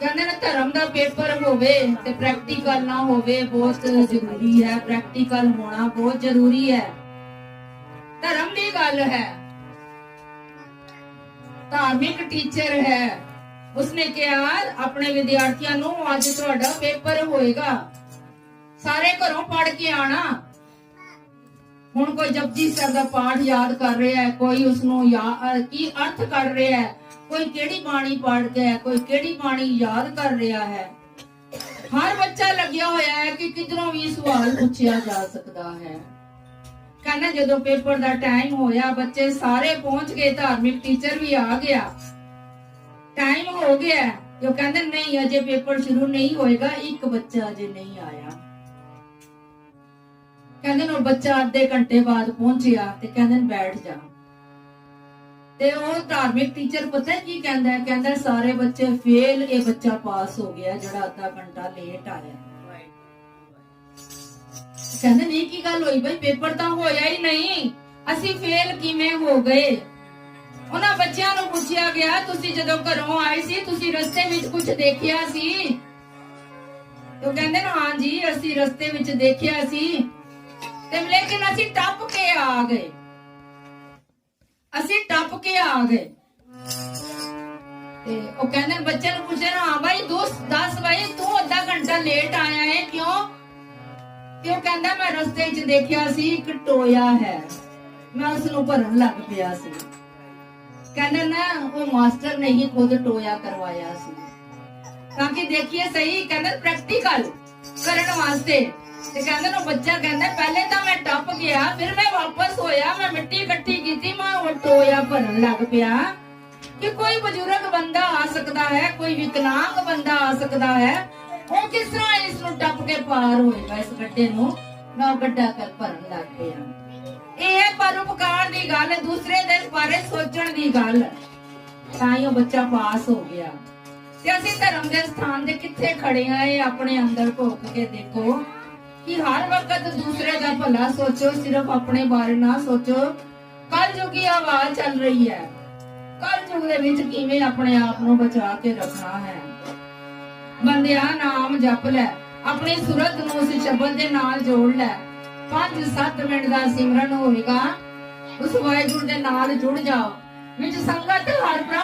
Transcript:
ਕਹਿੰਦੇ ਨੇ ਧਰਮ ਦਾ ਪੇਪਰ ਹੋਵੇ ਤੇ ਪ੍ਰੈਕਟੀਕਲ ਨਾ ਹੋਵੇ, ਬਹੁਤ ਜ਼ਰੂਰੀ ਹੈ ਪ੍ਰੈਕਟੀਕਲ ਹੋਣਾ ਬਹੁਤ ਜ਼ਰੂਰੀ ਹੈ। ਧਰਮ ਦੀ ਗੱਲ ਹੈ। ਧਾਰਮਿਕ ਟੀਚਰ ਹੈ। ਉਸਨੇ ਕਿਹਾ, ਆਪਣੇ ਵਿਦਿਆਰਥੀਆਂ ਨੂੰ ਅੱਜ ਤੁਹਾਡਾ ਪੇਪਰ ਹੋਏਗਾ। ਸਾਰੇ ਘਰੋਂ ਪੜ ਕੇ ਆਣਾ। ਹੁਣ ਕੋਈ ਜਪਜੀ ਸਾਹਿਬ ਦਾ ਪਾਠ ਯਾਦ ਕਰ ਰਿਹਾ ਹੈ, ਕੋਈ ਉਸ ਨੂੰ ਯਾ- ਕੀ ਅਰਥ ਕਰ ਰਿਹਾ ਹੈ ਕੋਈ ਕਿਹੜੀ ਬਾਣੀ ਪੜ ਗਿਆ ਕੋਈ ਕਿਹੜੀ ਬਾਣੀ ਯਾਦ ਕਰ ਰਿਹਾ ਹੈ? ਹਰ ਬੱਚਾ ਲੱਗਿਆ ਹੋਇਆ ਹੈ ਕਿ ਕਿਧਰੋਂ ਵੀ ਸਵਾਲ ਪੁੱਛਿਆ ਜਾ ਸਕਦਾ ਹੈ। ਕਹਿੰਦਾ ਜਦੋਂ ਪੇਪਰ ਦਾ ਟਾਈਮ ਹੋਇਆ, ਬੱਚੇ ਸਾਰੇ ਪਹੁੰਚ ਗਏ, ਧਾਰਮਿਕ ਟੀਚਰ ਵੀ ਆ ਗਿਆ। ਟਾਈਮ ਹੋ ਗਿਆ ਜੋ ਕਹਿੰਦੇ, ਨਹੀਂ, ਅਜੇ ਪੇਪਰ ਸ਼ੁਰੂ ਨਹੀਂ ਹੋਏਗਾ, ਇੱਕ ਬੱਚਾ ਅਜੇ ਨਹੀਂ ਆਇਆ। ਕਹਿੰਦੇ ਨੇ, ਉਹ ਬੱਚਾ ਅੱਧੇ ਘੰਟੇ ਬਾਅਦ ਪਹੁੰਚਿਆ ਤੇ ਕਹਿੰਦੇ ਬੈਠ ਜਾ। ਤੇ ਉਹ ਧਾਰਮਿਕ ਟੀਚਰ ਪਤਾ ਕੀ ਕਹਿੰਦਾ ਕਹਿੰਦਾ ਸਾਰੇ ਬੱਚੇ ਫੇਲ ਇਹ ਬੱਚਾ ਪਾਸ ਹੋ ਗਿਆ ਜਿਹੜਾ ਅੱਧਾ ਘੰਟਾ ਲੇਟ ਆਇਆ। ਕਹਿੰਦੇ, ਨਹੀਂ, ਕੀ ਗੱਲ ਹੋਈ ਬਈ? ਪੇਪਰ ਤਾਂ ਹੋਇਆ ਹੀ ਨਹੀਂ। ਅਸੀਂ ਫੇਲ ਕਿਵੇਂ ਹੋ ਗਏ? ਉਹਨਾਂ ਬੱਚਿਆਂ ਨੂੰ ਪੁੱਛਿਆ ਗਿਆ, ਤੁਸੀਂ ਜਦੋਂ ਘਰੋਂ ਆਏ ਸੀ, ਤੁਸੀਂ ਰਸਤੇ ਵਿੱਚ ਕੁਝ ਦੇਖਿਆ ਸੀ? ਤੇ ਉਹ ਕਹਿੰਦੇ ਨੇ ਹਾਂ ਜੀ, ਅਸੀਂ ਰਸਤੇ ਵਿੱਚ ਦੇਖਿਆ ਸੀ। ਤੇ ਲੇਕਿਨ ਅਸੀਂ ਟੱਪ ਕੇ ਆ ਗਏ। ਅਸੀਂ ਟੱਪ ਕੇ ਆ ਗਏ। ਤੇ ਉਹ ਕਹਿੰਦੇ ਬੱਚੇ ਨੂੰ ਪੁੱਛਿਆ ਹਾਂ ਭਾਈ ਦੋਸਤ ਦੱਸ ਭਾਈ ਤੂੰ ਅੱਧਾ ਘੰਟਾ ਲੇਟ ਆਇਆ ਹੈ ਕਿਉਂ? ਤੇ ਉਹ ਕਹਿੰਦਾ, ਮੈਂ ਰਸਤੇ 'ਚ ਦੇਖਿਆ ਸੀ, ਇੱਕ ਟੋਇਆ ਹੈ। ਮੈਂ ਉਸ ਨੂੰ ਭਰਨ ਲੱਗ ਪਿਆ ਸੀ। ਕਹਿੰਦਾ, ਨਾ, ਉਹ ਮਾਸਟਰ ਨੇ ਹੀ ਖੁਦ ਟੋਇਆ ਕਰਵਾਇਆ ਸੀ। ਤਾਂ ਕਿ ਦੇਖੀਏ ਸਹੀ, ਕਹਿੰਦਾ ਪ੍ਰੈਕਟੀਕਲ ਕਰਨ ਵਾਸਤੇ। ਤੇ ਕਹਿੰਦੇ ਉਹ ਬੱਚਾ ਕਹਿੰਦਾ, ਪਹਿਲੇ ਤਾਂ ਮੈਂ ਟੱਪ ਗਿਆ, ਫਿਰ ਮੈਂ ਵਾਪਸ ਹੋਇਆ, ਮੈਂ ਮਿੱਟੀ ਇਕੱਠੀ ਕੀਤੀ ਭਰਨ ਲੱਗ ਪਿਆ ਕਿ ਕੋਈ ਬਜ਼ੁਰਗ ਬੰਦਾ ਆ ਸਕਦਾ ਹੈ, ਕੋਈ ਵਿਕਲਾਂਗ ਬੰਦਾ ਆ ਸਕਦਾ ਹੈ। ਉਹ ਕਿਸ ਤਰ੍ਹਾਂ ਇਸ ਨੂੰ ਟੱਪ ਕੇ ਪਾਰ ਹੋਏਗਾ, ਇਸ ਗੱਡੇ ਨੂੰ? ਮੈਂ ਗੱਡਾ ਕਰ ਭਰਨ ਲੱਗ ਪਿਆ। ਇਹ ਹੈ ਪਰਉਪਕਾਰ ਦੀ ਗੱਲ, ਦੂਸਰੇ ਦੇ ਬਾਰੇ ਸੋਚਣ ਦੀ ਗੱਲ। ਤਾਂ ਹੀ ਉਹ ਬੱਚਾ ਪਾਸ ਹੋ ਗਿਆ। ਤੇ ਅਸੀਂ ਧਰਮ ਦੇ ਸਥਾਨ ਦੇ ਕਿੱਥੇ ਖੜੇ ਆ, ਇਹ ਆਪਣੇ ਅੰਦਰ ਭੋਗ ਕੇ ਦੇਖੋ ਕਿ ਹਰ ਵਕਤ ਦੂਸਰੇ ਦਾ ਭਲਾ ਸੋਚੋ, ਸਿਰਫ ਆਪਣੇ ਬਾਰੇ ਨਾ ਸੋਚੋ। ਕੱਲ ਜੁਗੀ ਆਵਾਜ਼ ਚੱਲ ਰਹੀ ਹੈ ਕੱਲ ਯੁੱਗ ਦੇ ਵਿੱਚ ਕਿਵੇਂ ਆਪਣੇ ਆਪ ਨੂੰ ਬਚਾ ਕੇ ਰੱਖਣਾ ਹੈ। ਬੰਦਿਆ, ਨਾਮ ਜਪ ਲੈ, ਆਪਣੀ ਸੁਰਤ ਨੂੰ ਉਸ ਸ਼ਬਦ ਦੇ ਨਾਲ ਜੋੜ ਲੈ। 5-7 ਮਿੰਟ ਦਾ ਸਿਮਰਨ ਹੋਵੇਗਾ, ਉਸ ਵਾਹਿਗੁਰੂ ਦੇ ਨਾਲ ਜੁੜ ਜਾਓ। ਵਿੱਚ ਸੰਗਤ ਹਰ ਪ੍ਰਭ